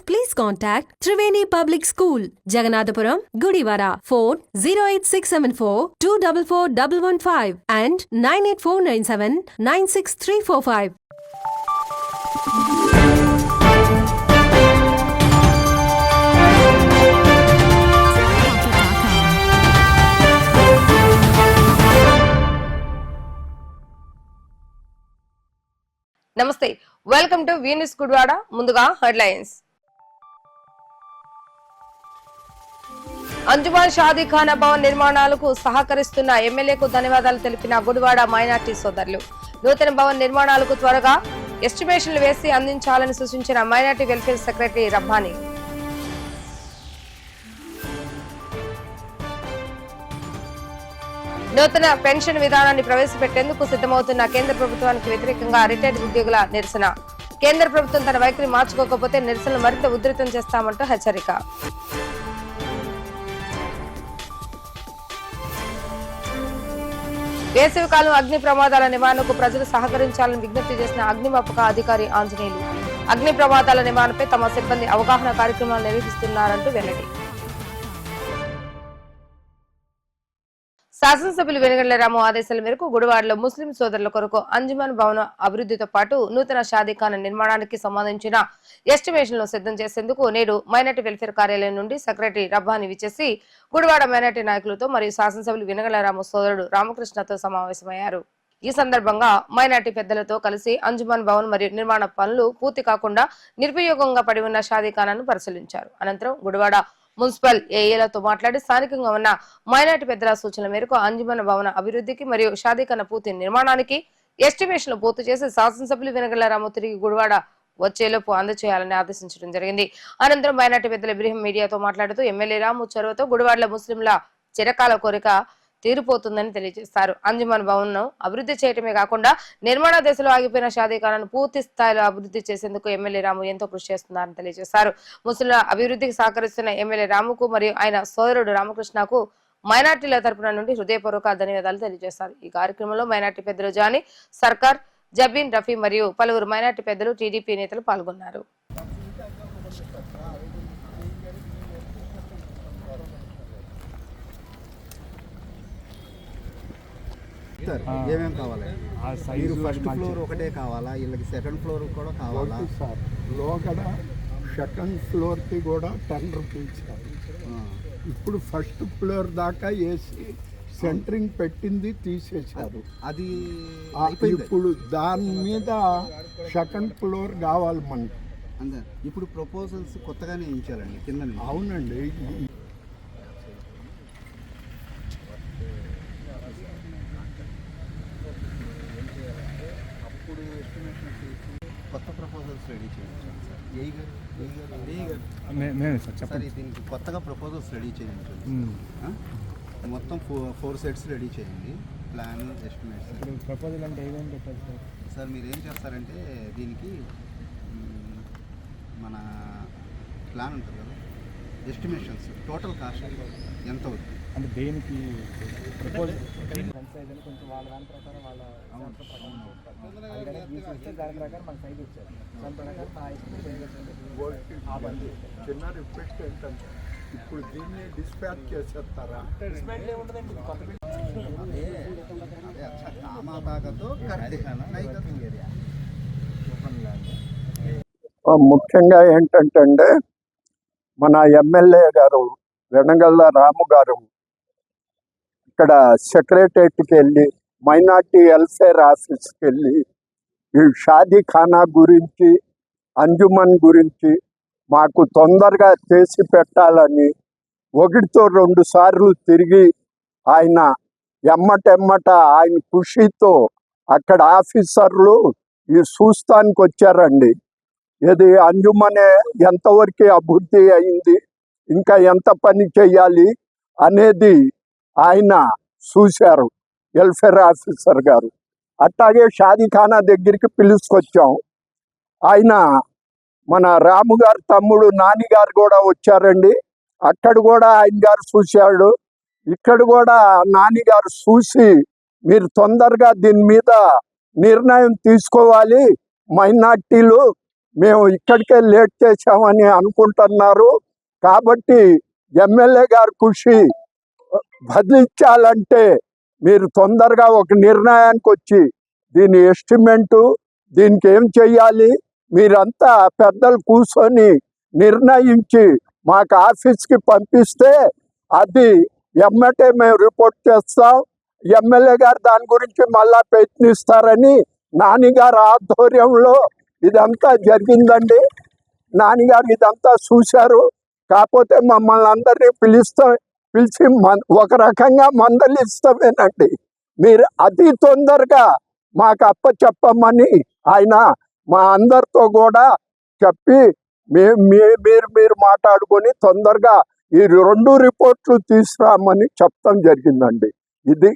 please contact Triveni Public School, Jagannathpuram, Gudivara. Phone 08674 244115 and 98497 96345. నమస్తే welcome to వీనిస్ గుడ్వాడ ముందుగా headlines Anjuman Shadi Khana Bhavan నిర్మాణాలకు సహకరిస్తున్న ఎమ్మెల్యేకు ధన్యవాదాలు తెలిపిన గుడివాడ మైనార్టీ సోదరులు. నూతన భవన్ నిర్మాణాలకు త్వరగా ఎస్టిమేషన్లు వేసి అందించాలని సూచించిన మైనార్టీ వెల్ఫేర్ సెక్రటరీ రబ్బానీ. నూతన పెన్షన్ విధానాన్ని ప్రవేశపెట్టేందుకు సిద్ధమవుతున్న కేంద్ర ప్రభుత్వానికి వ్యతిరేకంగా రిటైర్డ్ ఉద్యోగుల నిరసన. కేంద్ర ప్రభుత్వం తన వైఖరి మార్చుకోకపోతే నిరసనలు మరింత ఉధృతం చేస్తామంటూ హెచ్చరిక. వేసవికాలం అగ్ని ప్రమాదాల నివారణకు ప్రజలు సహకరించాలని విజ్ఞప్తి చేసిన అగ్నిమాపక అధికారి ఆంజనేయులు. అగ్ని ప్రమాదాల నివారణపై తమ సిబ్బంది అవగాహన కార్యక్రమాలు నిర్వహిస్తున్నారంటూ వెల్లడి. శాసనసభ్యులు వెనుగళ్ళ రాము ఆదేశాల మేరకు గుడివాడలో ముస్లిం సోదరుల కొరకు అంజుమాన్ భవన అభివృద్ధితో పాటు నూతన షాదీఖాన నిర్మాణానికి సంబంధించిన ఎస్టిమేషన్ సిద్ధం చేసేందుకు నేడు మైనార్టీ వెల్ఫేర్ కార్యాలయం నుండి సెక్రటరీ రబ్బాని విచ్చేసి గుడివాడ మైనార్టీ నాయకులతో మరియు శాసనసభ్యులు వెనుగళ్ళ రాము సోదరుడు రామకృష్ణతో సమావేశమయ్యారు. ఈ సందర్భంగా మైనార్టీ పెద్దలతో కలిసి అంజుమాన్ భవన్ మరియు నిర్మాణ పనులు పూర్తి కాకుండా నిర్వియోగంగా పడి ఉన్న షాదీఖానాను పరిశీలించారు. అనంతరం గుడివాడ మున్సిపల్ ఏఏలతో మాట్లాడి స్థానికంగా ఉన్న మైనార్టీ పెద్దల సూచనల మేరకు అంజుమన్ భవన అభివృద్ధికి మరియు షాదీఖాన పూర్తి నిర్మాణానికి ఎస్టిమేషన్లు పూర్తి చేసి శాసనసభ్యులు వెనగల రాము తిరిగి గుడివాడ వచ్చేలోపు అందజేయాలని ఆదేశించడం జరిగింది. అనంతరం మైనార్టీ పెద్దల ఇబ్రహీం మీడియాతో మాట్లాడుతూ ఎమ్మెల్యే రాము చొరవతో గుడివాడల ముస్లింల చిరకాల కోరిక తీరిపోతుందని తెలియజేస్తారు. అంజుమన్ భవన్ అభివృద్ధి చేయటమే కాకుండా నిర్మాణ దశలో ఆగిపోయిన షాదీఖానాను పూర్తి స్థాయిలో అభివృద్ధి చేసేందుకు ఎమ్మెల్యే రాము ఎంతో కృషి చేస్తున్నారని తెలియజేశారు. ముస్లింల అభివృద్ధికి సహకరిస్తున్న ఎమ్మెల్యే రాముకు మరియు ఆయన సోదరుడు రామకృష్ణకు మైనార్టీల తరపున నుండి హృదయపూర్వక ధన్యవాదాలు తెలియజేశారు. ఈ కార్యక్రమంలో మైనార్టీ పెద్దలు జానీ సర్కార్ జబీన్ రఫీ మరియు పలువురు మైనార్టీ పెద్దలు టీడీపీ నేతలు పాల్గొన్నారు. సార్ ఏమేం కావాలి? మీరు ఫస్ట్ ఫ్లోర్ ఒకటే కావాలా? వీళ్ళకి సెకండ్ ఫ్లోర్ కూడా కావాలా? సార్. లోగడ సెకండ్ ఫ్లోర్కి కూడా టెన్ రూపీస్ ఇప్పుడు ఫస్ట్ ఫ్లోర్ దాకా వేసి సెంటరింగ్ పెట్టింది తీసేశారు. అది ఇప్పుడు దాని మీద సెకండ్ ఫ్లోర్ కావాలి మనకి. ఇప్పుడు ప్రపోజల్స్ కొత్తగానే ఇచ్చారండి కింద. అవునండి ఈ- అప్పుడు ఎస్టిమేషన్ కొత్త ప్రపోజల్స్ రెడీ చేయించాలి సార్. ఏ గారు ఏ గారు ఏ గారు మే- మేమే సార్ సార్ చెప్పండి దీనికి కొత్తగా ప్రపోజల్స్ రెడీ చేయించండి? మొత్తం ఫోర్ ఫోర్ సెట్స్ రెడీ చేయండి. ప్లాన్ ఎస్టిమేట్స్ ప్రపోజల్ అంటే ఏమేమి పెట్టారు సార్? సార్ మీరు ఏం చేస్తారంటే దీనికి మన ప్లాన్ ఉంటుంది కదా. ఎస్టిమేషన్స్ టోటల్ కాస్ట్ ఎంత అవుతుంది? అంటే దేనికి ప్రపోజ్ కొంచెం వాళ్ళ దాని ప్రకారం వాళ్ళ ప్రకారం దాని ప్రకారం మన సైజ్ వచ్చారు దాని ప్రకారం ఆ పని చిన్న రిక్వెస్ట్ ఏంటంటే ఇప్పుడు దీన్ని డిస్పాచ్ చేసేస్తారా Estimate ఏముంటుందండి? కొత్త ముఖ్యంగా ఏంటంటే మన ఎమ్మెల్యే గారు వెనగల్ల రాము గారు ఇక్కడ సెక్రటరేట్కి వెళ్ళి మైనార్టీ వెల్ఫేర్ ఆఫీస్కి వెళ్ళి ఈ షాదీ ఖానా గురించి అంజుమన్ గురించి మాకు తొందరగా చేసి పెట్టాలని ఒకటితో రెండు సార్లు తిరిగి ఆయన ఎమ్మటెమ్మట ఆయన ఖుషితో అక్కడ ఆఫీసర్లు ఈ చూస్తానికి వచ్చారండి. ఇది అంజుమనే ఎంతవరకు అభివృద్ధి అయింది ఇంకా ఎంత పని చేయాలి అనేది ఆయన చూశారు. వెల్ఫేర్ ఆఫీసర్ గారు. అట్లాగే షాదీఖానా దగ్గరికి పిలుచుకొచ్చాం. ఆయన మన రాము గారు తమ్ముడు నాని గారు కూడా వచ్చారండి. అక్కడ కూడా ఆయన గారు చూశాడు. ఇక్కడ కూడా నాని గారు చూసి మీరు తొందరగా దీని మీద నిర్ణయం తీసుకోవాలి. మైనార్టీలు మేము ఇక్కడికే లేట్ చేశామని అనుకుంటున్నారు. కాబట్టి ఎమ్మెల్యే గారు కృషి బదిలించాలంటే మీరు తొందరగా ఒక నిర్ణయానికి వచ్చి దీని ఎస్టిమేటు దీనికి ఏం చెయ్యాలి? మీరంతా పెద్దలు కూర్చొని నిర్ణయించి మాకు ఆఫీస్కి పంపిస్తే అది ఎమ్మటే మేము రిపోర్ట్ చేస్తాం. ఎమ్మెల్యే గారు దాని గురించి మళ్ళా ప్రయత్నిస్తారని నానిగారు ఆధ్వర్యంలో ఇదంతా జరిగిందండి. నాన్నగారు ఇదంతా చూశారు. కాకపోతే మమ్మల్ని అందరినీ పిలుస్తాం. పిలిచి మన్- ఒక రకంగా మందలిస్తామేనండి. మీరు అతి తొందరగా మాకు అప్ప చెప్పమని ఆయన మా అందరితో కూడా చెప్పి మే- మీ- మీరు మీరు మాట్లాడుకొని తొందరగా ఈ రెండు రిపోర్ట్లు తీసుకురామని చెప్పడం జరిగిందండి. ఇది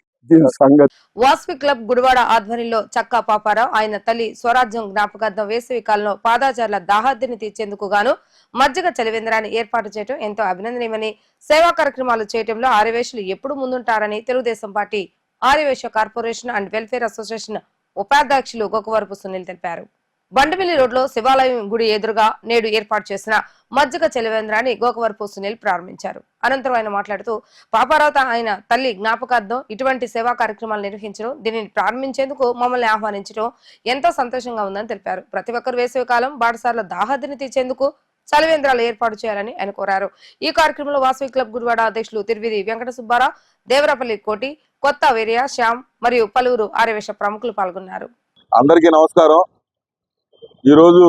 వాస్వి క్లబ్ గుడివాడ ఆధ్వర్యంలో చక్కా పాపారావు ఆయన తల్లి స్వరాజ్యం జ్ఞాపకార్థం వేసవి కాలంలో పాదాచారుల దాహార్దిని తీర్చేందుకు గాను మజ్జిగ చలివేంద్రాన్ని ఏర్పాటు చేయడం ఎంతో అభినందనీయమని సేవా కార్యక్రమాలు చేయడంలో ఆర్యవేశులు ఎప్పుడు ముందుంటారని Telugu Desam party Aryavaisya corporation and welfare association ఉపాధ్యక్షులు గొక్కవరపు సునీల్ తెలిపారు. బండమిల్లి రోడ్లో శివాలయం గుడి ఎదురుగా నేడు ఏర్పాటు చేసిన మజ్జిగ చలివేంద్రాన్ని గోకవరపు సునీల్ ప్రారంభించారు. అనంతరం ఆయన మాట్లాడుతూ పాపారావుత ఆయన తల్లి జ్ఞాపకార్థం ఇటువంటి సేవా కార్యక్రమాలు నిర్వహించడం దీనిని ప్రారంభించేందుకు మమ్మల్ని ఆహ్వానించడం ఎంతో సంతోషంగా ఉందని తెలిపారు. ప్రతి ఒక్కరు వేసవి కాలం బాటసార్ల దాహాదిని తీర్చేందుకు చలివేంద్రాలు ఏర్పాటు చేయాలని ఆయన కోరారు. ఈ కార్యక్రమంలో వాసవి క్లబ్ గుడివాడ అధ్యక్షులు తిరువిధి వెంకట సుబ్బారావు దేవరపల్లి కోటి కొత్త వీర్య శ్యామ్ మరియు పలువురు ఆర్యవేశ ప్రముఖులు పాల్గొన్నారు. అందరికీ నమస్కారం. ఈరోజు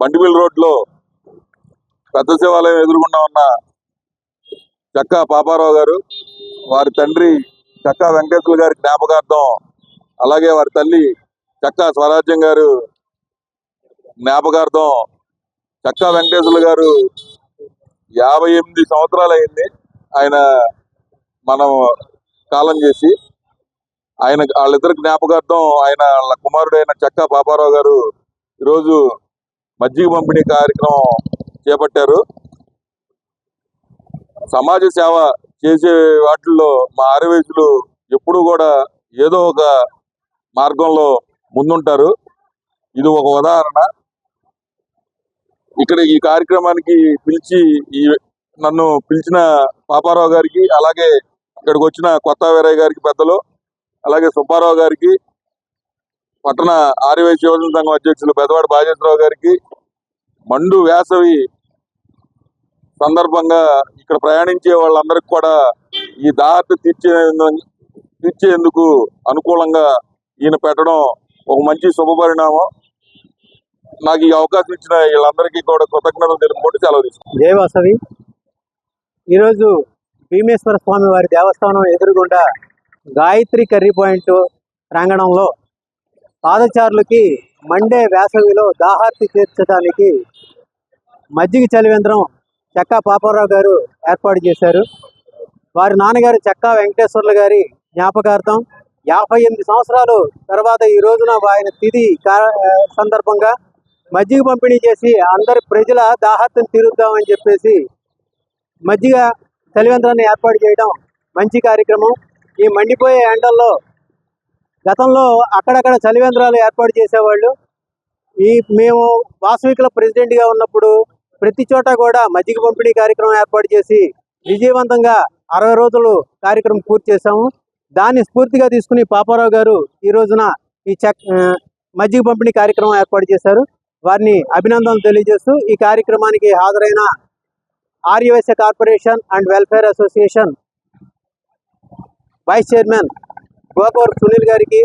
బండిమిల్ రోడ్లో పెద్ద శివాలయం ఎదురుగుండా ఉన్న చక్కా పాపారావు గారు వారి తండ్రి చక్కా వెంకటేశ్వర గారి జ్ఞాపకార్థం అలాగే వారి తల్లి చక్కా స్వరాజ్యం గారు జ్ఞాపకార్థం చక్కా వెంకటేశ్వర గారు యాభై ఎనిమిది సంవత్సరాలు అయింది. ఆయన మనం కాలం చేసి ఆయన వాళ్ళిద్దరు జ్ఞాపకార్థం ఆయన వాళ్ళ కుమారుడైన చక్కా పాపారావు గారు ఈరోజు మజ్జిగ పంపిణీ కార్యక్రమం చేపట్టారు. సమాజ సేవ చేసే వాటిల్లో మా ఆరవేసులు ఎప్పుడూ కూడా ఏదో ఒక మార్గంలో ముందుంటారు. ఇది ఒక ఉదాహరణ. ఇక్కడ ఈ కార్యక్రమానికి పిలిచి ఈ నన్ను పిలిచిన పాపారావు గారికి అలాగే ఇక్కడికి వచ్చిన కొత్త వీరయ్య గారికి పెద్దలు అలాగే సుబ్బారావు గారికి పట్టణ ఆర్యవై యువజన సంఘం అధ్యక్షులు పెదవాడి బాజేశ్వరరావు గారికి మండు వేసవి సందర్భంగా ఇక్కడ ప్రయాణించే వాళ్ళందరికీ కూడా ఈ దాహత తీర్చే తీర్చేందుకు అనుకూలంగా ఈయన పెట్టడం ఒక మంచి శుభపరిణామం నాకు ఈ అవకాశం ఇచ్చిన వీళ్ళందరికీ కూడా కృతజ్ఞతలు తెలుపుకుంటూ సెలవు తీసుకుంటాను జయ వాసవి. ఈరోజు భీమేశ్వర స్వామి వారి దేవస్థానం ఎదురుగుండా గాయత్రి కర్రీ పాయింట్ ప్రాంగణంలో పాదచారులకి మండే వేసవిలో దాహార్తి తీర్చడానికి మజ్జిగ చలివేంద్రం చెక్కా పాపారావు గారు ఏర్పాటు చేశారు. వారి నాన్నగారు చెక్కా వెంకటేశ్వర్లు గారి జ్ఞాపకార్థం యాభై ఎనిమిది సంవత్సరాలు తర్వాత ఈ రోజున ఆయన తిది సందర్భంగా మజ్జిగ పంపిణీ చేసి అందరి ప్రజల దాహత్తును తీరుద్దామని చెప్పేసి మజ్జిగ చలివేంద్రాన్ని ఏర్పాటు చేయడం మంచి కార్యక్రమం. ఈ మండిపోయే ఎండల్లో గతంలో అక్కడక్కడ చలివేంద్రాలు ఏర్పాటు చేసేవాళ్ళు. ఈ మేము వాసవికుల ప్రెసిడెంట్గా ఉన్నప్పుడు ప్రతి చోట కూడా మజ్జిగ పంపిణీ కార్యక్రమం ఏర్పాటు చేసి విజయవంతంగా అరవై రోజులు కార్యక్రమం పూర్తి చేశాము. దాన్ని స్ఫూర్తిగా తీసుకుని పాపారావు గారు ఈ రోజున ఈ చెక్ మజ్జిగ పంపిణీ కార్యక్రమం ఏర్పాటు చేశారు. వారిని అభినందనలు తెలియజేస్తూ ఈ కార్యక్రమానికి హాజరైన Arya Vysya corporation and welfare association vice chairman Gokavar Sunil గారికి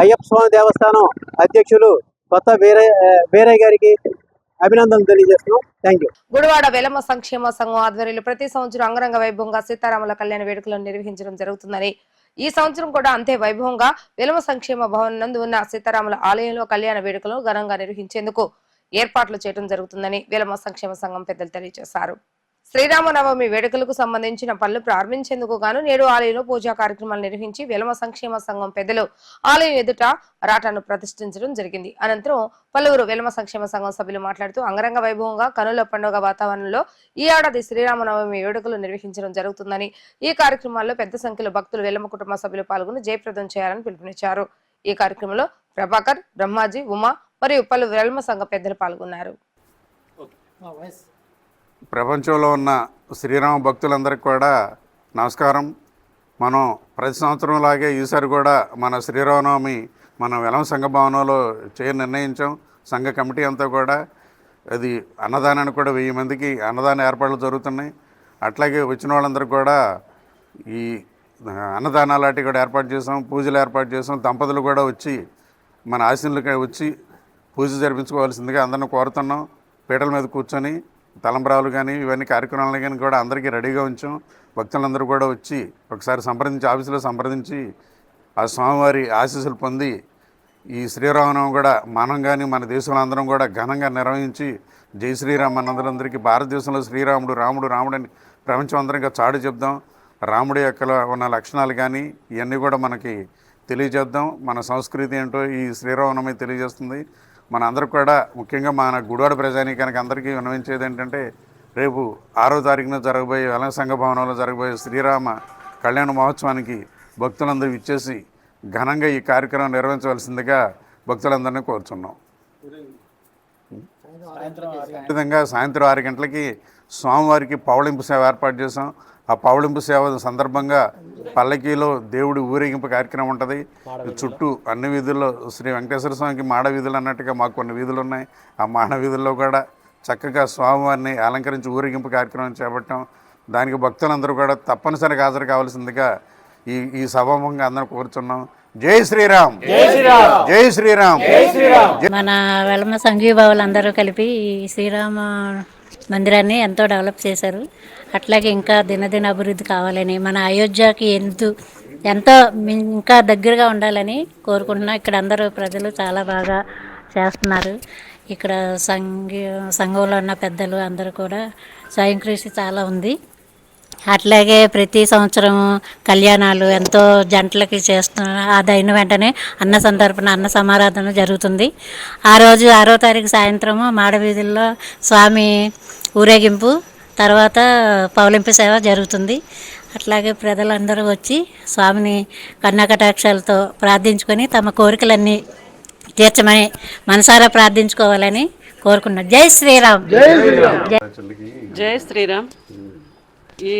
అయ్యప్ప స్వామి దేవస్థానం అధ్యక్షులు కొత్త వీరయ్య వీరయ్య గారికి అభినందనలు తెలియజేస్తున్నాం. థ్యాంక్ యూ గుడివాడ వెలమ సంక్షేమ సంఘం ఆధ్వర్యంలో ప్రతి సంవత్సరం అంగరంగ వైభవంగా సీతారాముల కళ్యాణ వేడుకలను నిర్వహించడం జరుగుతుందని ఈ సంవత్సరం కూడా అంతే వైభవంగా వెలమ సంక్షేమ భవన్ నందు ఉన్న సీతారాముల ఆలయంలో కళ్యాణ వేడుకలు ఘనంగా నిర్వహించేందుకు ఏర్పాట్లు చేయడం జరుగుతుందని వెలమ సంక్షేమ సంఘం పెద్దలు తెలియజేశారు. శ్రీరామనవమి వేడుకలకు సంబంధించిన పనులు ప్రారంభించేందుకు గాను నేడు ఆలయంలో పూజా కార్యక్రమాలు నిర్వహించి వెలమ సంక్షేమ సంఘం పెద్దలు ఆలయం ఎదుట రాటాను ప్రతిష్ఠించడం జరిగింది. అనంతరం పలువురు వెలమ సంక్షేమ సంఘం సభ్యులు మాట్లాడుతూ అంగరంగ వైభవంగా కనుల పండుగ వాతావరణంలో ఈ ఏడాది శ్రీరామనవమి వేడుకలు నిర్వహించడం జరుగుతుందని ఈ కార్యక్రమాల్లో పెద్ద సంఖ్యలో భక్తులు వెలమ కుటుంబ సభ్యులు పాల్గొని జయప్రదం చేయాలని పిలుపునిచ్చారు. ఈ కార్యక్రమంలో ప్రభాకర్ బ్రహ్మాజీ ఉమా మరియు పలు వెలమ సంఘ పెద్దలు పాల్గొన్నారు. ప్రపంచంలో ఉన్న శ్రీరామ భక్తులందరికీ కూడా నమస్కారం. మనం ప్రతి సంవత్సరం లాగే ఈసారి కూడా మన శ్రీరామనవమి మన వెలం సంఘ భవనంలో చేయ నిర్ణయించాం. సంఘ కమిటీ అంతా కూడా అది అన్నదానానికి కూడా వెయ్యి మందికి అన్నదాన ఏర్పాట్లు జరుగుతున్నాయి. అట్లాగే వచ్చిన వాళ్ళందరూ కూడా ఈ అన్నదానాలు లాంటివి కూడా ఏర్పాటు చేసాం. పూజలు ఏర్పాటు చేసాం. దంపతులు కూడా వచ్చి మన ఆశీనులకి వచ్చి పూజ జరిపించుకోవాల్సిందిగా అందరిని కోరుతున్నాం. పీటల మీద కూర్చొని తలంబ్రాలు కానీ ఇవన్నీ కార్యక్రమాలు కానీ కూడా అందరికీ రెడీగా ఉంచాం. భక్తులందరూ కూడా వచ్చి ఒకసారి సంప్రదించి ఆఫీసులో సంప్రదించి ఆ స్వామివారి ఆశీస్సులు పొంది ఈ శ్రీరామనవం కూడా మనం కానీ మన దేశంలో అందరం కూడా ఘనంగా నిర్వహించి జై శ్రీరామ్ మనందరందరికీ భారతదేశంలో శ్రీరాముడు రాముడు రాముడని ప్రపంచం అందరంగా చాటు చెప్దాం. రాముడి యొక్క ఉన్న లక్షణాలు కానీ ఇవన్నీ కూడా మనకి తెలియజేద్దాం. మన సంస్కృతి ఏంటో ఈ శ్రీరామనవమి తెలియజేస్తుంది. మనందరికి కూడా ముఖ్యంగా మన గుడివాడ ప్రజానీకానికి అందరికీ వినవించేది ఏంటంటే రేపు ఆరో తారీఖున జరగబోయే వెలంగ సంఘ భవనంలో జరగబోయే శ్రీరామ కళ్యాణ మహోత్సవానికి భక్తులందరూ ఇచ్చేసి ఘనంగా ఈ కార్యక్రమం నిర్వహించవలసిందిగా భక్తులందరినీ కోరుచున్నాం. విధంగా సాయంత్రం ఆరు గంటలకి స్వామివారికి పౌళింపు సేవ ఏర్పాటు చేసాం ఆ పవళింపు సేవ సందర్భంగా పల్లకీలో దేవుడి ఊరేగింపు కార్యక్రమం ఉంటుంది. చుట్టూ అన్ని వీధుల్లో శ్రీ వెంకటేశ్వర స్వామికి మాడ వీధులు అన్నట్టుగా మాకు కొన్ని వీధులు ఉన్నాయి. ఆ మాడ వీధుల్లో కూడా చక్కగా స్వామివారిని అలంకరించి ఊరేగింపు కార్యక్రమం చేపట్టాం. దానికి భక్తులందరూ కూడా తప్పనిసరిగా హాజరు కావాల్సిందిగా ఈ ఈ సభాముఖంగా అందరూ కోరుచున్నాం. జై శ్రీరామ్. జై శ్రీరామ్. జై శ్రీరామ్. మన వెలమ సంఘీభావులు అందరూ కలిపి ఈ శ్రీరామ మందిరాన్ని ఎంతో డెవలప్ చేశారు. అట్లాగే ఇంకా దినదిన అభివృద్ధి కావాలని మన అయోధ్యకి ఎందు ఎంతో ఇంకా దగ్గరగా ఉండాలని కోరుకుంటున్నాం. ఇక్కడ అందరూ ప్రజలు చాలా బాగా చేస్తున్నారు. ఇక్కడ సంఘ సంఘంలో ఉన్న పెద్దలు అందరూ కూడా స్వయం కృషి చాలా ఉంది. అట్లాగే ప్రతి సంవత్సరం కళ్యాణాలు ఎంతో జంటలకి చేస్తున్నారు అది అయిన వెంటనే అన్న సందర్భన అన్న సమారాధన జరుగుతుంది. ఆ రోజు ఆరో తారీఖు సాయంత్రము మాడవీధుల్లో స్వామి ఊరేగింపు తర్వాత పౌలింపు సేవ జరుగుతుంది. అట్లాగే ప్రజలందరూ వచ్చి స్వామిని కన్నకటాక్షాలతో ప్రార్థించుకొని తమ కోరికలన్నీ తీర్చమని మనసారా ప్రార్థించుకోవాలని కోరుకున్నాను జై శ్రీరామ్. జై శ్రీరామ్. ఈ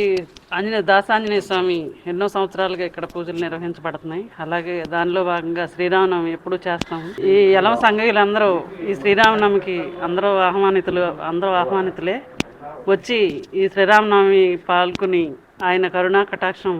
ఆంజనేయ దాసాంజనేయ స్వామి ఎన్నో సంవత్సరాలుగా ఇక్కడ పూజలు నిర్వహించబడుతున్నాయి. అలాగే దానిలో భాగంగా శ్రీరామనవమి ఎప్పుడు చేస్తాము. ఈ ఎలవ సంఘీయులందరూ ఈ శ్రీరామనవమికి అందరూ ఆహ్వానితులు అందరూ ఆహ్వానితులే. వచ్చి ఈ శ్రీరామనవమి పాల్గొని ఆయన కరుణా కటాక్షం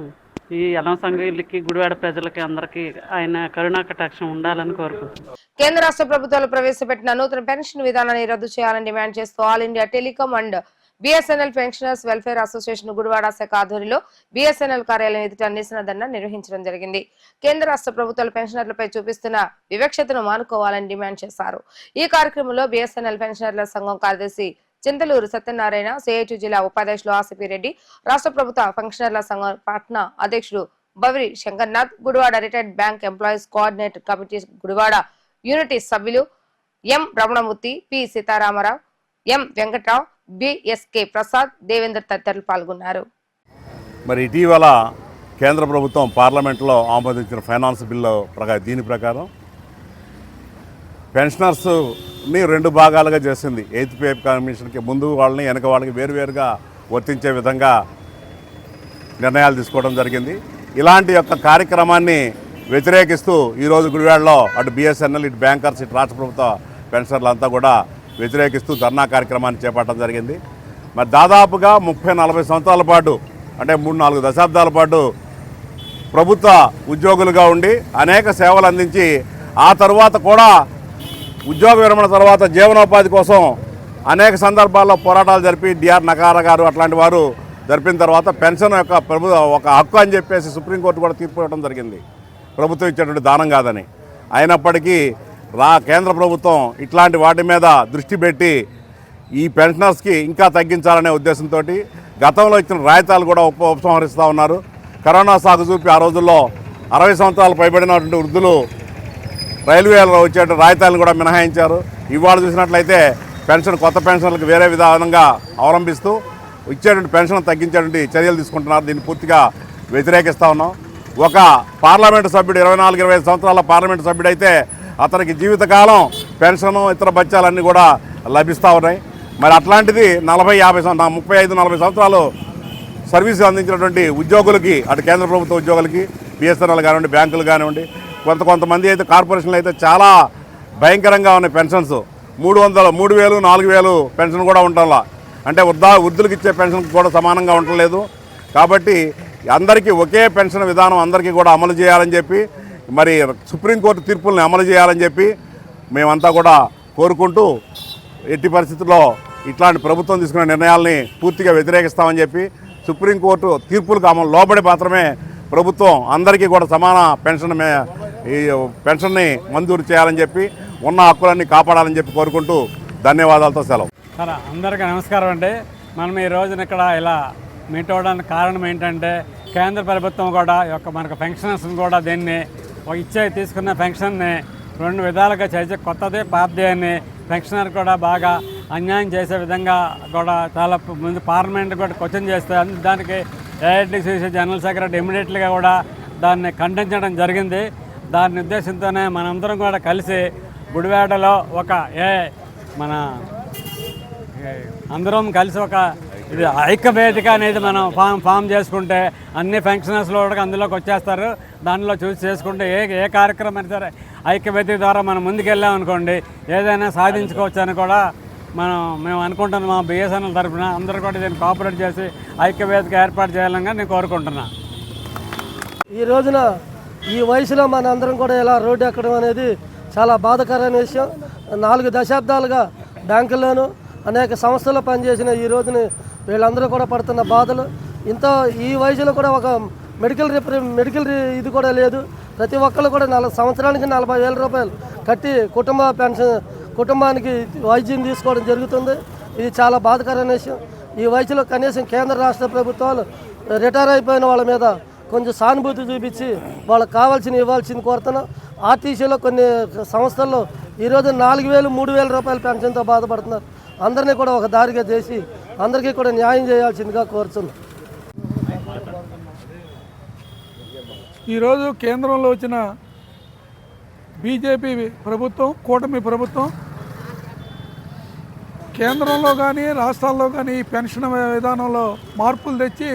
ఈ ఎలవ సంఘయులకి గుడివాడ ప్రజలకి అందరికీ ఆయన కరుణా కటాక్షం ఉండాలని కోరుకుంటున్నాను కేంద్ర రాష్ట్ర ప్రభుత్వాలు ప్రవేశపెట్టిన నూతన పెన్షన్ విధానాన్ని రద్దు చేయాలని డిమాండ్ చేస్తూ all India telecom and BSNL pensioners welfare association Gudivada శాఖ ఆధ్వర్యంలో బిఎస్ఎన్ఎల్ కార్యాలయం ఎదుట నిరసన ధర్నా నిర్వహించడం జరిగింది. కేంద్ర రాష్ట్ర ప్రభుత్వాలు పెన్షనర్లపై చూపిస్తున్న వివక్షతను మానుకోవాలని డిమాండ్ చేశారు. ఈ కార్యక్రమంలో బిఎస్ఎన్ఎల్ పెన్షనర్ల సంఘం కార్యదర్శి చింతలూరు సత్యనారాయణ సిఐటి జిల్లా ఉపాధ్యక్షులు ఆసిపి రెడ్డి రాష్ట్ర ప్రభుత్వ పెన్షనర్ల సంఘం పాట్నా అధ్యక్షుడు Bavari Shankarnath Gudivada retired bank employees coordinator committee Gudivada unity సభ్యులు M Ramanamurthy P Sitaramarao M Venkatrao BSK Prasad Devender తదితరులు పాల్గొన్నారు. మరి ఇటీవల కేంద్ర ప్రభుత్వం పార్లమెంట్లో ఆమోదించిన ఫైనాన్స్ బిల్లు ప్రకారం దీని ప్రకారం పెన్షనర్స్ని రెండు భాగాలుగా చేసింది. ఎయిత్ పే కమిషన్కి ముందు వాళ్ళని వెనక వాళ్ళకి వేరువేరుగా వర్తించే విధంగా నిర్ణయాలు తీసుకోవడం జరిగింది. ఇలాంటి యొక్క కార్యక్రమాన్ని వ్యతిరేకిస్తూ ఈరోజు గుడివాడలో అటు బిఎస్ఎన్ఎల్ ఇటు బ్యాంకర్స్ ఇటు రాష్ట్ర ప్రభుత్వ పెన్షనర్లు అంతా కూడా వ్యతిరేకిస్తూ ధర్నా కార్యక్రమాన్ని చేపట్టడం జరిగింది. మరి దాదాపుగా ముప్పై నలభై సంవత్సరాల పాటు అంటే మూడు నాలుగు దశాబ్దాల పాటు ప్రభుత్వ ఉద్యోగులుగా ఉండి అనేక సేవలు అందించి ఆ తరువాత కూడా ఉద్యోగ విరమణ తర్వాత జీవనోపాధి కోసం అనేక సందర్భాల్లో పోరాటాలు జరిపి డిఆర్ నకార గారు అట్లాంటి వారు జరిపిన తర్వాత పెన్షన్ యొక్క ప్రభు ఒక హక్కు అని చెప్పేసి సుప్రీంకోర్టు కూడా తీర్పు ఇవ్వడం జరిగింది. ప్రభుత్వం ఇచ్చేటువంటి దానం కాదని. అయినప్పటికీ రా కేంద్ర ప్రభుత్వం ఇట్లాంటి వాటి మీద దృష్టి పెట్టి ఈ పెన్షనర్స్కి ఇంకా తగ్గించాలనే ఉద్దేశంతో గతంలో ఇచ్చిన రాయితాలు కూడా ఉప ఉపసంహరిస్తూ ఉన్నారు. కరోనా సాగు చూపి ఆ రోజుల్లో అరవై సంవత్సరాలు పైబడినటువంటి వృద్ధులు రైల్వేలో వచ్చే రాయితాలను కూడా మినహాయించారు. ఇవాళ చూసినట్లయితే పెన్షన్ కొత్త పెన్షన్లకు వేరే విధానంగా అవలంబిస్తూ ఇచ్చేటువంటి పెన్షన్ తగ్గించేటువంటి చర్యలు తీసుకుంటున్నారు. దీన్ని పూర్తిగా వ్యతిరేకిస్తూ ఉన్నాం. ఒక పార్లమెంటు సభ్యుడు ఇరవై నాలుగు ఇరవై సంవత్సరాల పార్లమెంటు సభ్యుడైతే అతనికి జీవితకాలం పెన్షను ఇతర బత్యాలన్నీ కూడా లభిస్తూ ఉన్నాయి. మరి అట్లాంటిది నలభై యాభై సంవ- ముప్పై ఐదు నలభై సంవత్సరాలు సర్వీస్ అందించినటువంటి ఉద్యోగులకి అటు కేంద్ర ప్రభుత్వ ఉద్యోగులకి బిఎస్ఎన్ఎల్ కానివ్వండి బ్యాంకులు కానివ్వండి కొంత కొంతమంది అయితే కార్పొరేషన్లు అయితే చాలా భయంకరంగా ఉన్నాయి పెన్షన్స్. మూడు వందలు మూడు వేలు నాలుగు వేలు పెన్షన్ కూడా ఉండటంలా అంటే వృద్ధా వృద్ధులకు ఇచ్చే పెన్షన్ కూడా సమానంగా ఉండలేదు కాబట్టి అందరికీ ఒకే పెన్షన్ విధానం అందరికీ కూడా అమలు చేయాలని చెప్పి మరి సుప్రీంకోర్టు తీర్పుల్ని అమలు చేయాలని చెప్పి మేమంతా కూడా కోరుకుంటూ ఎట్టి పరిస్థితుల్లో ఇట్లాంటి ప్రభుత్వం తీసుకున్న నిర్ణయాల్ని పూర్తిగా వ్యతిరేకిస్తామని చెప్పి సుప్రీంకోర్టు తీర్పులకు అమలు లోబడి మాత్రమే ప్రభుత్వం అందరికీ కూడా సమాన పెన్షన్ మే ఈ పెన్షన్ని మంజూరు చేయాలని చెప్పి ఉన్న హక్కులన్నీ కాపాడాలని చెప్పి కోరుకుంటూ ధన్యవాదాలతో సెలవు. సార్ అందరికీ నమస్కారం అండి. మనం ఈ రోజున ఇక్కడ ఇలా మీట్ అవ్వడానికి కారణం ఏంటంటే కేంద్ర ప్రభుత్వం కూడా యొక్క మనకు పెన్షనర్స్ని కూడా దీన్ని ఇచ్చే తీసుకున్న పెన్షన్ని రెండు విధాలుగా చేసి కొత్తది పాతది అని పెన్షనర్ కూడా బాగా అన్యాయం చేసే విధంగా కూడా చాలా ముందు పార్లమెంట్ కూడా క్వశ్చన్ చేస్తే దానికి ఏఐటీసీసీ జనరల్ సెక్రటరీ ఇమీడియట్లీగా కూడా దాన్ని ఖండించడం జరిగింది. దాని ఉద్దేశంతోనే మనందరం కూడా కలిసి గుడివాడలో ఒక ఏ మన అందరం కలిసి ఒక ఇది ఐక్యవేదిక అనేది మనం ఫామ్ ఫామ్ చేసుకుంటే అన్ని ఫంక్షనల్స్లో కూడా అందులోకి వచ్చేస్తారు. దానిలో చూసి చేసుకుంటే ఏ ఏ కార్యక్రమం అయినా సరే ఐక్యవేదిక ద్వారా మనం ముందుకెళ్ళాం అనుకోండి ఏదైనా సాధించుకోవచ్చు అని కూడా మనం మేము అనుకుంటున్నాం. మా బిఎస్ఎన్ఎల్ తరఫున అందరూ కూడా దీన్ని కోఆపరేట్ చేసి ఐక్యవేదిక ఏర్పాటు చేయాలని నేను కోరుకుంటున్నాను ఈ రోజున ఈ వయసులో మన అందరం కూడా ఇలా రోడ్డు ఎక్కడం అనేది చాలా బాధకరమైన విషయం. నాలుగు దశాబ్దాలుగా బ్యాంకుల్లోనూ అనేక సంస్థల్లో పనిచేసిన ఈ రోజుని వీళ్ళందరూ కూడా పడుతున్న బాధలు. ఇంత ఈ వయసులో కూడా ఒక మెడికల్ రిపేర్ మెడికల్ ఇది కూడా లేదు. ప్రతి ఒక్కరు కూడా నలభై సంవత్సరానికి నలభై వేల రూపాయలు కట్టి కుటుంబ పెన్షన్ కుటుంబానికి వైద్యం తీసుకోవడం జరుగుతుంది. ఇది చాలా బాధకరమైన విషయం. ఈ వయసులో కనీసం కేంద్ర రాష్ట్ర ప్రభుత్వాలు రిటైర్ అయిపోయిన వాళ్ళ మీద కొంచెం సానుభూతి చూపించి వాళ్ళకి కావాల్సిన ఇవ్వాల్సింది కోరుతున్నాం. ఆర్టీసీలో కొన్ని సంస్థల్లో ఈరోజు నాలుగు వేలు మూడు వేల రూపాయల పెన్షన్తో బాధపడుతున్నారు. అందరినీ కూడా ఒక దారిగా చేసి అందరికీ కూడా న్యాయం చేయాల్సిందిగా కోరుతున్నాం. ఈరోజు కేంద్రంలో వచ్చిన బీజేపీ ప్రభుత్వం కూటమి ప్రభుత్వం కేంద్రంలో కానీ రాష్ట్రాల్లో కానీ ఈ పెన్షన్ విధానంలో మార్పులు తెచ్చి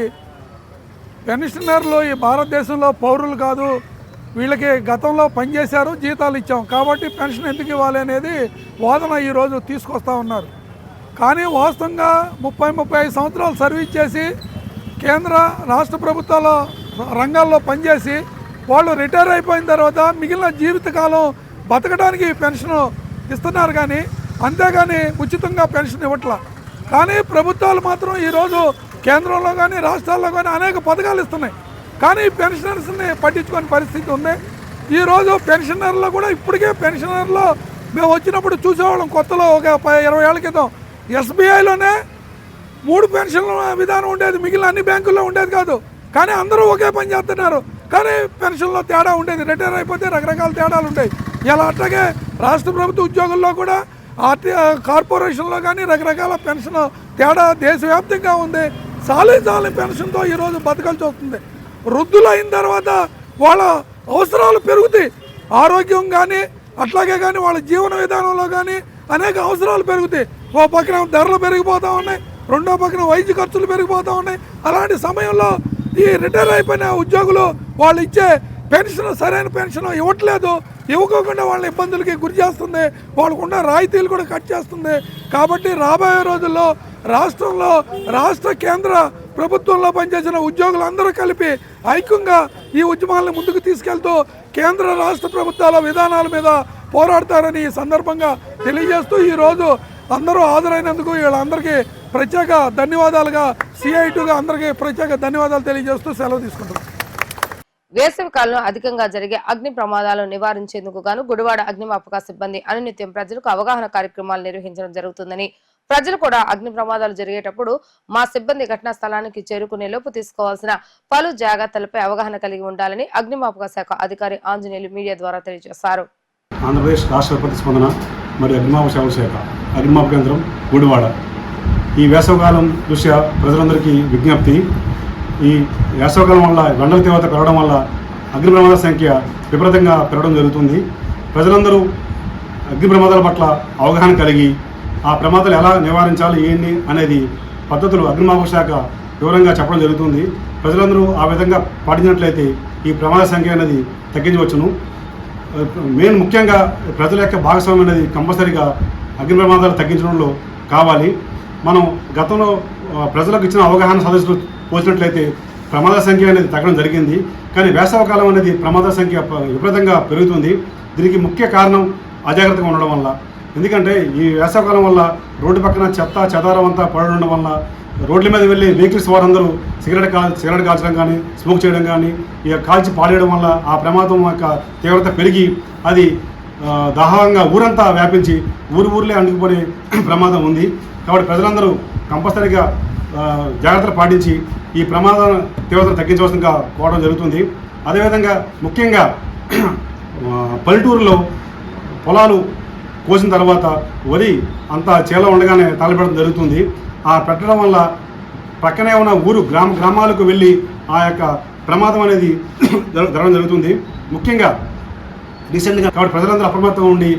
పెన్షనర్లు ఈ భారతదేశంలో పౌరులు కాదు వీళ్ళకి గతంలో పనిచేశారు జీతాలు ఇచ్చాం. కాబట్టి పెన్షన్ ఎందుకు ఇవ్వాలి అనేది వాదన ఈరోజు తీసుకొస్తా ఉన్నారు. కానీ వాస్తవంగా ముప్పై ముప్పై ఐదు సంవత్సరాలు సర్వీస్ చేసి కేంద్ర రాష్ట్ర ప్రభుత్వాల రంగాల్లో పనిచేసి వాళ్ళు రిటైర్ అయిపోయిన తర్వాత మిగిలిన జీవితకాలం బతకడానికి పెన్షన్ ఇస్తున్నారు కానీ అంతేగాని ఉచితంగా పెన్షన్ ఇవ్వట్ల. కానీ ప్రభుత్వాలు మాత్రం ఈరోజు కేంద్రంలో కానీ రాష్ట్రాల్లో కానీ అనేక పథకాలు ఇస్తున్నాయి. కానీ పెన్షనర్స్ని పట్టించుకునే పరిస్థితి ఉంది. ఈరోజు పెన్షనర్లో కూడా ఇప్పటికే పెన్షనర్లో మేము వచ్చినప్పుడు చూసేవాళ్ళం కొత్తలో ఒక ప- ఇరవై ఏళ్ళ క్రితం ఎస్బీఐలోనే మూడు పెన్షన్ల విధానం ఉండేది మిగిలిన అన్ని బ్యాంకుల్లో ఉండేది కాదు. కానీ అందరూ ఒకే పని చేస్తున్నారు. కానీ పెన్షన్లో తేడా ఉండేది రిటైర్ అయిపోతే రకరకాల తేడాలు ఉంటాయి ఇలా అట్లాగే రాష్ట్ర ప్రభుత్వ ఉద్యోగుల్లో కూడా ఆర్టీ కార్పొరేషన్లో కానీ రకరకాల పెన్షన్ తేడా దేశవ్యాప్తంగా ఉంది. సాలే సాలే పెన్షన్తో ఈరోజు బతకాల్సి వస్తుంది. వృద్ధులు అయిన తర్వాత వాళ్ళ అవసరాలు పెరుగుతాయి. ఆరోగ్యం కానీ అట్లాగే కానీ వాళ్ళ జీవన విధానంలో కానీ అనేక అవసరాలు పెరుగుతాయి. ఓ పక్కన ధరలు పెరిగిపోతూ ఉన్నాయి. రెండో పక్కన వైద్య ఖర్చులు పెరిగిపోతూ ఉన్నాయి. అలాంటి సమయంలో ఈ రిటైర్ అయిపోయిన ఉద్యోగులు వాళ్ళు ఇచ్చే పెన్షన్ సరైన పెన్షన్ ఇవ్వట్లేదు. ఇవ్వకోకుండా వాళ్ళ ఇబ్బందులకి గురి చేస్తుంది. వాళ్ళకున్న రాయితీలు కూడా కట్ చేస్తుంది. కాబట్టి రాబోయే రోజుల్లో రాష్ట్రంలో రాష్ట్ర కేంద్ర ప్రభుత్వంలో పనిచేసిన ఉద్యోగులందరూ కలిపి ఐక్యంగా ఈ ఉద్యమాలను ముందుకు తీసుకెళ్తూ కేంద్ర రాష్ట్ర ప్రభుత్వాల విధానాల మీద పోరాడతారని ఈ సందర్భంగా తెలియజేస్తూ ఈరోజు అందరూ హాజరైనందుకు వీళ్ళందరికీ ప్రత్యేక ధన్యవాదాలుగా సిఐటుగా అందరికీ ప్రత్యేక ధన్యవాదాలు తెలియజేస్తూ సెలవు తీసుకుంటున్నాం. వేసవి కాలంలో అధికంగా జరిగే అగ్ని ప్రమాదాలను నివారించేందుకు గాను గుడివాడ అగ్నిమాపక సిబ్బంది అనునిత్యం ప్రజలకు అవగాహన కార్యక్రమాలు నిర్వహించడం జరుగుతుందని ప్రజలు కూడా అగ్ని ప్రమాదాలు జరిగేటప్పుడు మా సిబ్బంది ఘటనా స్థలానికి చేరుకునే లోపు తీసుకోవాల్సిన పలు జాగ్రత్తలపై అవగాహన కలిగి ఉండాలని అగ్నిమాపక శాఖ అధికారి ఆంజనేయులు మీడియా ద్వారా తెలియజేశారు. ఆంధ్రప్రదేశ్ రాష్ట్ర ప్రతిస్పందన మరియు అగ్నిమాపక సేవల శాఖ అగ్నిమాప కేంద్రం గుడివాడ. ఈ వేసవకాలం దృష్ట్యా ప్రజలందరికీ విజ్ఞప్తి. ఈ వేసవకాలం వల్ల ఎండల తీవ్రత పెరగడం వల్ల అగ్ని ప్రమాదాల సంఖ్య విపరీతంగా పెరగడం జరుగుతుంది. ప్రజలందరూ అగ్ని ప్రమాదాల పట్ల అవగాహన కలిగి ఆ ప్రమాదాలు ఎలా నివారించాలి ఏంటి అనేది పద్ధతులు అగ్నిమాపక శాఖ వివరంగా చెప్పడం జరుగుతుంది. ప్రజలందరూ ఆ విధంగా పాటించినట్లయితే ఈ ప్రమాద సంఖ్య అనేది తగ్గించవచ్చును. మెయిన్ ముఖ్యంగా ప్రజల యొక్క భాగస్వామ్యం అనేది కంపల్సరీగా అగ్ని ప్రమాదాలు తగ్గించడంలో కావాలి. మనం గతంలో ప్రజలకు ఇచ్చిన అవగాహన సదస్సులు పోసినట్లయితే ప్రమాద సంఖ్య అనేది తగ్గడం జరిగింది. కానీ వేసవకాలం అనేది ప్రమాద సంఖ్య విపరీతంగా పెరుగుతుంది. దీనికి ముఖ్య కారణం అజాగ్రత్తగా ఉండడం వల్ల. ఎందుకంటే ఈ వేసవకాలం వల్ల రోడ్డు పక్కన చెత్త చెదారం అంతా పడడం వల్ల రోడ్ల మీద వెళ్ళి వెహికల్స్ వారందరూ సిగరెట్ కాల్ సిగరెట్ కాల్చడం కానీ స్మోక్ చేయడం కానీ ఇక కాల్చి పాడేయడం వల్ల ఆ ప్రమాదం యొక్క తీవ్రత పెరిగి అది దాహంగా ఊరంతా వ్యాపించి ఊరు ఊర్లే అంటుకుపోయే ప్రమాదం ఉంది. కాబట్టి ప్రజలందరూ కంపల్సరీగా జాగ్రత్తలు పాటించి ఈ ప్రమాదం తీవ్రతను తగ్గించవలసిందిగా కోవడం జరుగుతుంది. అదేవిధంగా ముఖ్యంగా పల్లెటూరులో పొలాలు కోసిన తర్వాత వరి అంతా చేలో ఉండగానే తలపెట్టడం జరుగుతుంది. ఆ పెట్టడం వల్ల పక్కనే ఉన్న ఊరు గ్రామ గ్రామాలకు వెళ్ళి ఆ యొక్క ప్రమాదం అనేది జరగడం జరుగుతుంది. ముఖ్యంగా రీసెంట్గా కాబట్టి ప్రజలందరూ అప్రమత్తంగా ఉండి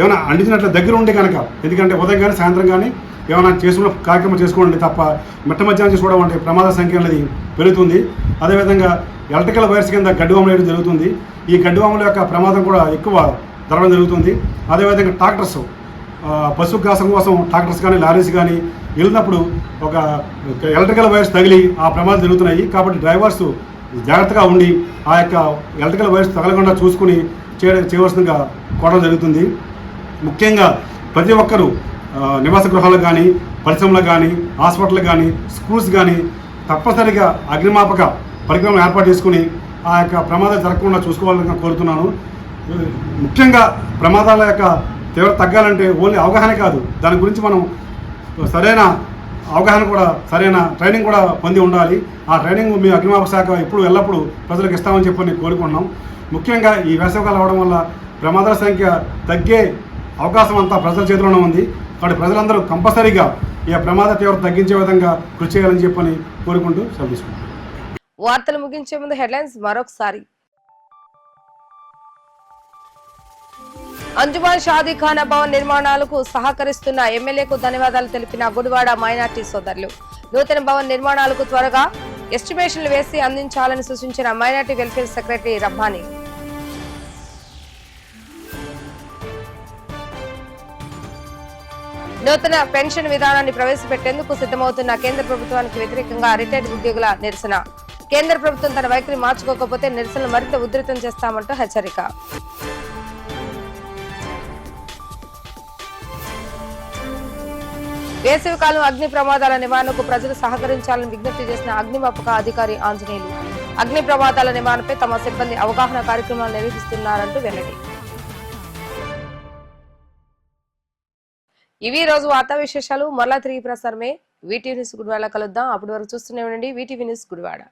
ఏమైనా అందించినట్లు దగ్గర ఉండి కనుక ఎందుకంటే ఉదయం కానీ సాయంత్రం కానీ ఏమైనా చేసుకున్న కార్యక్రమం చేసుకోండి తప్ప మిట్ట మధ్యాహ్నం చేసుకోవడం అంటే ప్రమాద సంఖ్య అనేది పెరుగుతుంది. అదేవిధంగా ఎలక్ట్రికల్ వైర్స్ కింద గడ్డివాములు వేయడం జరుగుతుంది. ఈ గడ్డివాముల యొక్క ప్రమాదం కూడా ఎక్కువ జరగడం జరుగుతుంది. అదేవిధంగా ట్రాక్టర్స్ పశు గ్రాసం కోసం ట్రాక్టర్స్ కానీ లారీస్ కానీ వెళ్ళినప్పుడు ఒక ఒక ఎలక్ట్రికల్ వైర్స్ తగిలి ఆ ప్రమాదాలు జరుగుతున్నాయి. కాబట్టి డ్రైవర్స్ జాగ్రత్తగా ఉండి ఆ యొక్క ఎలక్ట్రికల్ వైర్స్ తగలకుండా చూసుకుని చేయడం చేయవలసిందిగా కోరడం జరుగుతుంది. ముఖ్యంగా ప్రతి ఒక్కరూ నివాస గృహాలు కానీ పరిశ్రమలు కానీ హాస్పిటల్ కానీ స్కూల్స్ కానీ తప్పనిసరిగా అగ్నిమాపక పరికరం ఏర్పాటు చేసుకుని ఆ యొక్క ప్రమాదాలు జరగకుండా చూసుకోవాలని కోరుతున్నాను. ముఖ్యంగా ప్రమాదాల యొక్క తీవ్రత తగ్గాలంటే ఓన్లీ అవగాహన కాదు. దాని గురించి మనం సరైన అవగాహన కూడా సరైన ట్రైనింగ్ కూడా పొంది ఉండాలి. ఆ ట్రైనింగ్ మీ అగ్నిమాపక శాఖ ఎప్పుడు ఎల్లప్పుడూ ప్రజలకు ఇస్తామని చెప్పని కోరుకున్నాం ముఖ్యంగా ఈ వేసవికాలం అవడం వల్ల ప్రమాదాల సంఖ్య తగ్గే అవకాశం అంతా ప్రజల చేతిలోనే ఉంది. కాబట్టి ప్రజలందరూ కంపల్సరీగా ఈ ప్రమాద తీవ్రత తగ్గించే విధంగా కృషి చేయాలని చెప్పని కోరుకుంటూ సెలవు వార్తలు ముగించే ముందు హెడ్లైన్స్ మరొకసారి. అంజుమాన్ షాదీ ఖానా భవన్ నిర్మాణాలకు సహకరిస్తున్న ఎమ్మెల్యేకు ధన్యవాదాలు తెలిపిన గుడివాడ మైనార్టీ సోదరులు. నూతన భవన్ నిర్మాణాలకు త్వరగా ఎస్టిమేషన్లు వేసి అందించాలని సూచించిన మైనార్టీ వెల్ఫేర్ సెక్రటరీ రబ్బానీ. నూతన పెన్షన్ విధానాన్ని ప్రవేశపెట్టేందుకు సిద్ధమవుతున్న కేంద్ర ప్రభుత్వానికి వ్యతిరేకంగా రిటైర్డ్ ఉద్యోగుల నిరసన. కేంద్ర ప్రభుత్వం తన వైఖరి మార్చుకోకపోతే నిరసనలు మరింత ఉధృతం చేస్తామంటూ హెచ్చరిక. వేసవికాలం అగ్ని ప్రమాదాల నివారణకు ప్రజలు సహకరించాలని విజ్ఞప్తి చేసిన అగ్నిమాపక అధికారి ఆంజనేయులు. అగ్ని ప్రమాదాల నివారణపై తమ సిబ్బంది అవగాహన కార్యక్రమాలు నిర్వహిస్తున్నారంటూ వెల్లడి. ఇవి రోజు వార్తా విశేషాలు. మరలా తిరిగి ప్రసారమే. వీటీవీ న్యూస్ గుడివాడ కలుద్దాం. అప్పటి వరకు చూస్తూనే ఉండండి. VTV news Gudivada.